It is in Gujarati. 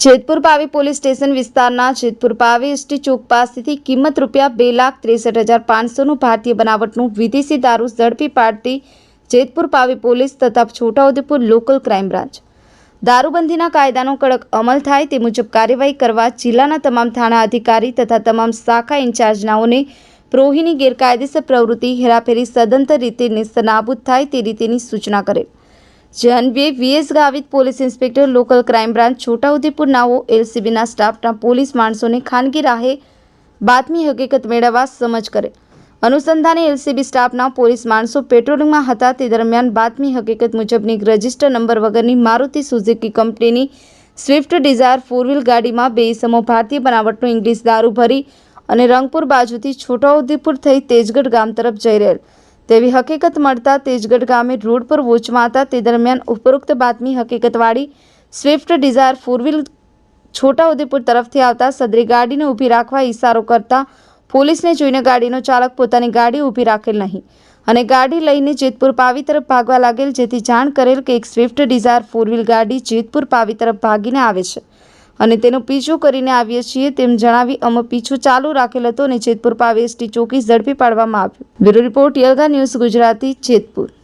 જેતપુર પાવી પોલીસ સ્ટેશન વિસ્તારના જેતપુર પાવી એસટી ચોક પાસેથી કિંમત રૂપિયા બે લાખ ત્રેસઠ હજાર પાંચસોનું ભારતીય બનાવટનું વિદેશી દારૂ ઝડપી પાડતી જેતપુર પાવી પોલીસ તથા છોટાઉદેપુર લોકલ ક્રાઇમ બ્રાન્ચ. દારૂબંધીના કાયદાનો કડક અમલ થાય તે મુજબ કાર્યવાહી કરવા જિલ્લાના તમામ થાણા અધિકારી તથા તમામ શાખા ઇન્ચાર્જનાઓને પ્રોહીની ગેરકાયદેસર પ્રવૃત્તિ, હેરાફેરી સદંતર રીતે નિસ્તનાબૂદ થાય તે રીતેની સૂચના કરેલ જે V S Gavit police inspector local crime branch Chhota Udepur નાઓ એલસીબીના સ્ટાફના પોલીસ માણસોને ખાનગી રાહે બાતમી હકીકત મેળવવા સમજ કરે. અનુસંધાને એલસીબી સ્ટાફના પોલીસ માણસો પેટ્રોલિંગમાં હતા તે દરમિયાન બાતમી હકીકત મુજબની રજિસ્ટર નંબર વગરની મારુતિ સુઝુકી કંપનીની સ્વિફ્ટ ડિઝાયર ફોર વ્હીલ ગાડીમાં બે ઇસમો ભારતીય બનાવટનો ઇંગ્લિશ દારૂ ભરી અને રંગપુર બાજુથી છોટાઉદેપુર થઈ તેજગઢ ગામ તરફ જઈ રહેલ. તેવી હકીકત મળતા તેજગઢ ગામે રોડ પર વોચમાં હતા તે દરમિયાન ઉપરોક્ત બાતમી હકીકતવાળી Swift Dzire four wheel Chhotaudepur તરફથી આવતા સદરી ગાડીને ઊભી રાખવા ઇશારો કરતા પોલીસને જોઈને ગાડીનો ચાલક પોતાની ગાડી ઊભી રાખેલ નહીં અને ગાડી લઈને જેતપુર પાવી તરફ ભાગવા લાગેલ, જેથી જાણ કરેલ કે એક સ્વિફ્ટ ડિઝાયર ફોર વ્હીલ ગાડી જેતપુર પાવી તરફ ભાગીને આવે છે. અને તેનો પીછો કરીને આવીએ છીએ તેમ જણાવી અમે પીછો ચાલુ રાખેલ હતો અને જેતપુર પાવી એસટી ચોકી ઝડપી પાડવામાં આવ્યું. બ્યુરો રિપોર્ટ યલગા ન્યૂઝ ગુજરાતી જેતપુર.